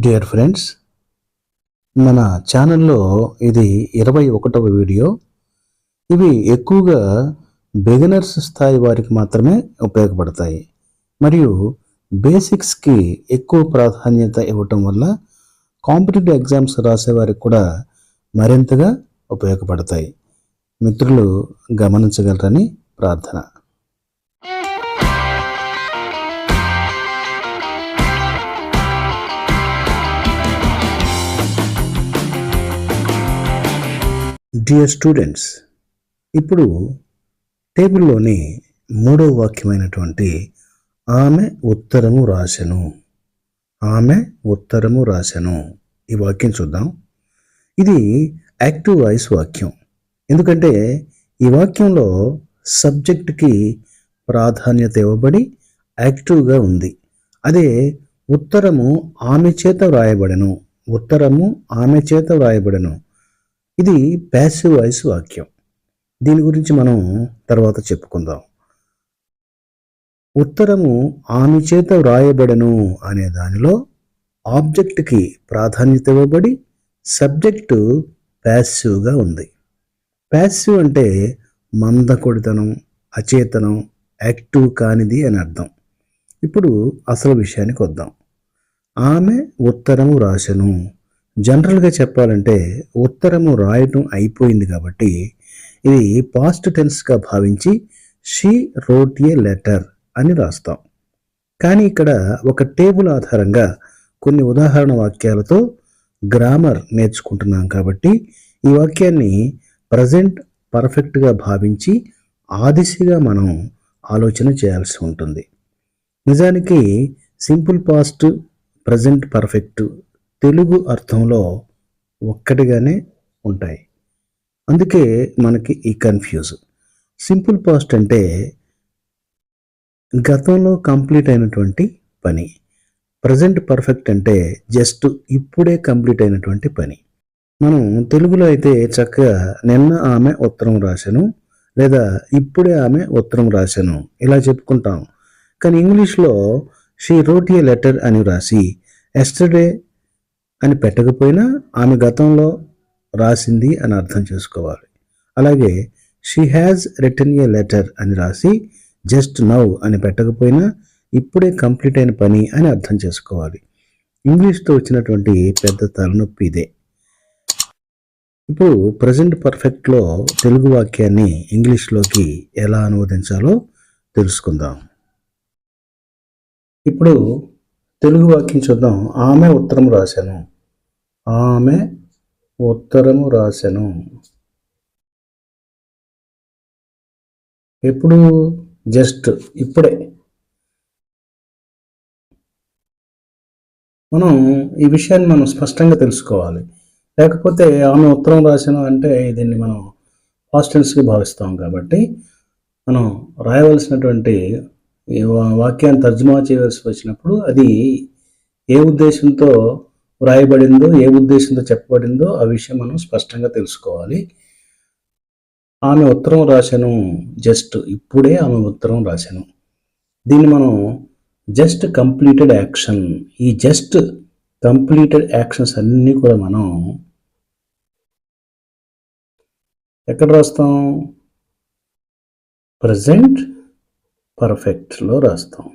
Dear friends మన ఛానల్లో ఇది ఇరవై ఒకటవ వీడియో ఇవి ఎక్కువగా బిగినర్స్ స్థాయి వారికి మాత్రమే ఉపయోగపడతాయి. మరియు బేసిక్స్కి ఎక్కువ ప్రాధాన్యత ఇవ్వటం వల్ల కాంపిటేటివ్ ఎగ్జామ్స్ రాసేవారికి కూడా మరింతగా ఉపయోగపడతాయి. మిత్రులు గమనించగలరని ప్రార్థన. డియర్ స్టూడెంట్స్ ఇప్పుడు టేబుల్లోని మూడవ వాక్యమైనటువంటి ఆమె ఉత్తరము రాశను. ఆమె ఉత్తరము రాశను. ఈ వాక్యం చూద్దాం. ఇది యాక్టివ్ వాయిస్ వాక్యం. ఎందుకంటే ఈ వాక్యంలో సబ్జెక్ట్కి ప్రాధాన్యత ఇవ్వబడి యాక్టివ్గా ఉంది. అదే ఉత్తరము ఆమె చేత వ్రాయబడను. ఉత్తరము ఆమె చేత వ్రాయబడను. ఇది ప్యాసివ్ వాయిస్ వాక్యం. దీని గురించి మనం తర్వాత చెప్పుకుందాం. ఉత్తరము ఆమె చేత వ్రాయబడను అనే దానిలో ఆబ్జెక్ట్కి ప్రాధాన్యత ఇవ్వబడి సబ్జెక్టు ప్యాసివ్గా ఉంది. ప్యాసివ్ అంటే మందకొడితనం అచేతనం యాక్టివ్ కానిది అని అర్థం. ఇప్పుడు అసలు విషయానికి వద్దాం. ఆమె ఉత్తరము రాసెను. జనరల్గా చెప్పాలంటే ఉత్తరము రాయటం అయిపోయింది కాబట్టి ఇది పాస్ట్ టెన్స్గా భావించి షీ రోట్ ఏ లెటర్ అని రాస్తాం. కానీ ఇక్కడ ఒక టేబుల్ ఆధారంగా కొన్ని ఉదాహరణ వాక్యాలతో గ్రామర్ నేర్చుకుంటున్నాం కాబట్టి ఈ వాక్యాన్ని ప్రజెంట్ పర్ఫెక్ట్గా భావించి ఆ దిశగా మనం ఆలోచన చేయాల్సి ఉంటుంది. నిజానికి simple past present perfect Telugu అర్థంలో ఒక్కటిగానే ఉంటాయి. అందుకే మనకి ఈ కన్ఫ్యూజ్. సింపుల్ పాస్ట్ అంటే గతంలో కంప్లీట్ అయినటువంటి పని. ప్రజెంట్ పర్ఫెక్ట్ అంటే జస్ట్ ఇప్పుడే కంప్లీట్ అయినటువంటి పని. మనం తెలుగులో అయితే చక్కగా నిన్న ఆమె ఉత్తరం రాశాను లేదా ఇప్పుడే ఆమె ఉత్తరం రాశాను ఇలా చెప్పుకుంటాం. కానీ ఇంగ్లీష్లో షీ రోట్ ఏ లెటర్ అని రాసి ఎస్టర్డే అని పెట్టకపోయినా ఆమె గతంలో రాసింది అని అర్థం చేసుకోవాలి. అలాగే she has return a letter అని రాసి జస్ట్ నౌ అని పెట్టకపోయినా ఇప్పుడే కంప్లీట్ అయిన పని అని అర్థం చేసుకోవాలి. ఇంగ్లీష్తో వచ్చినటువంటి పెద్ద తలనొప్పి ఇదే. ఇప్పుడు ప్రజెంట్ పర్ఫెక్ట్లో తెలుగు వాక్యాన్ని ఇంగ్లీష్లోకి ఎలా అనువదించాలో తెలుసుకుందాం. ఇప్పుడు తెలుగు వాక్యం చూద్దాం. ఆమె ఉత్తరం రాశాను. ఆమె ఉత్తరము రాశాను. ఎప్పుడు? జస్ట్ ఇప్పుడే. మనం ఈ విషయాన్ని మనం స్పష్టంగా తెలుసుకోవాలి. లేకపోతే ఆమె ఉత్తరం రాశాను అంటే దీన్ని మనం హాస్టల్స్కి భావిస్తాం కాబట్టి మనం రాయవలసినటువంటి వాక్యాన్ని తర్జుమా చేయవలసి వచ్చినప్పుడు అది ఏ ఉద్దేశంతో వ్రాయబడిందో ఏ ఉద్దేశంతో చెప్పబడిందో ఆ విషయం మనం స్పష్టంగా తెలుసుకోవాలి. ఆమె ఉత్తరం రాశాను జస్ట్ ఇప్పుడే ఆమె ఉత్తరం రాశాను. దీన్ని మనం జస్ట్ కంప్లీటెడ్ యాక్షన్ ఈ జస్ట్ కంప్లీటెడ్ యాక్షన్స్ అన్నీ కూడా మనం ఎక్కడ రాస్తాం? ప్రజెంట్ పర్ఫెక్ట్లో రాస్తాం.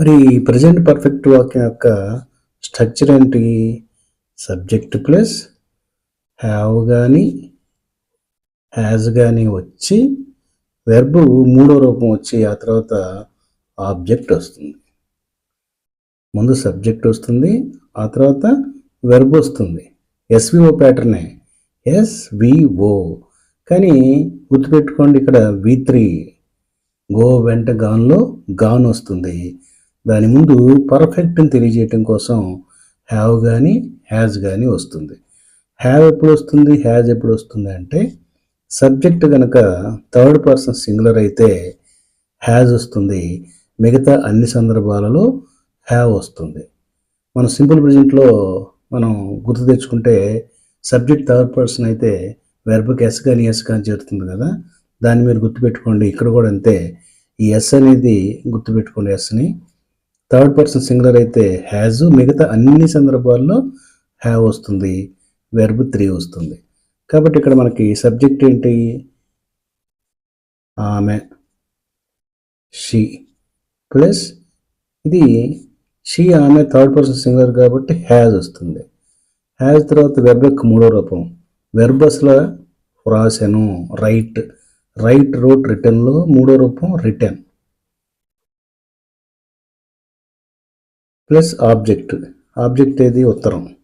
మరి ప్రజెంట్ పర్ఫెక్ట్ వాక్యం యొక్క స్ట్రక్చర్ ఏంటి? సబ్జెక్ట్ ప్లస్ హ్యావ్ కానీ హ్యాజ్ కానీ వచ్చి వెర్బ్ మూడో రూపం వచ్చి ఆ తర్వాత ఆబ్జెక్ట్ వస్తుంది. ముందు సబ్జెక్ట్ వస్తుంది ఆ తర్వాత వెర్బ్ వస్తుంది. ఎస్విఓ ప్యాటర్నే ఎస్విఓ కానీ గుర్తుపెట్టుకోండి ఇక్కడ వి త్రీ గో వెంట గాన్లో గాన్ వస్తుంది. దాని ముందు పర్ఫెక్ట్ని తెలియజేయటం కోసం హ్యావ్ కానీ హ్యాజ్ కానీ వస్తుంది. హ్యావ్ ఎప్పుడు వస్తుంది? హ్యాజ్ ఎప్పుడు వస్తుంది అంటే సబ్జెక్ట్ కనుక థర్డ్ పర్సన్ సింగులర్ అయితే హ్యాజ్ వస్తుంది. మిగతా అన్ని సందర్భాలలో హ్యావ్ వస్తుంది. మన సింపుల్ ప్రజెంట్లో మనం గుర్తు తెచ్చుకుంటే సబ్జెక్ట్ థర్డ్ పర్సన్ అయితే వెర్బకి ఎస్ కానీ ఎస్ కానీ చేరుతుంది కదా దాన్ని మీరు గుర్తుపెట్టుకోండి. ఇక్కడ కూడా అంతే. ఈ ఎస్ అనేది గుర్తుపెట్టుకోండి ఎస్ని థర్డ్ పర్సన్ సింగులర్ అయితే హ్యాజ్ మిగతా అన్ని సందర్భాల్లో హ్యావ్ వస్తుంది. వెర్బ్ త్రీ వస్తుంది. కాబట్టి ఇక్కడ మనకి సబ్జెక్ట్ ఏంటి? ఆమె షీ ప్లస్ ఇది షీ ఆమె థర్డ్ పర్సన్ సింగులర్ కాబట్టి హ్యాజ్ వస్తుంది. హ్యాజ్ తర్వాత వెర్బెక్ మూడో రూపం. వెర్బస్లో అసలు వ్రాసాను రైట్. రైట్ రోట్ రిటర్న్లో మూడో రూపం రిటర్న్. Plus object. ఆబ్జెక్ట్ ఏది? ఉత్తరం.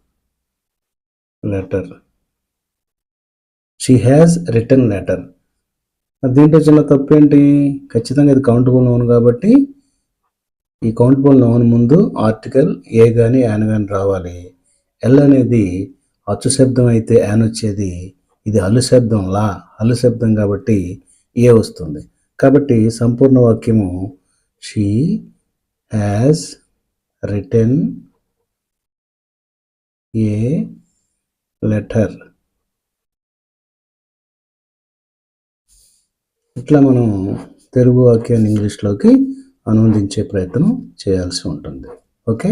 Letter. She has return letter. దీంట్లో చిన్న తప్పు ఏంటి? ఖచ్చితంగా ఇది కౌంటబుల్ నౌన్ కాబట్టి ఈ కౌంటబుల్ నౌన్ ముందు ఆర్టికల్ ఏ కానీ యాన్ కానీ రావాలి. ఎల్ అనేది అచ్చు శబ్దం అయితే యాన్ వచ్చేది ఇది హల్లు శబ్దం లా హల్లు శబ్దం కాబట్టి ఏ వస్తుంది. కాబట్టి సంపూర్ణ వాక్యము she has return a letter. ఇట్లా మనం తెలుగు వాక్యాన్ని ఇంగ్లీష్లోకి అనువదించే ప్రయత్నం చేయాల్సి ఉంటుంది. ఓకే?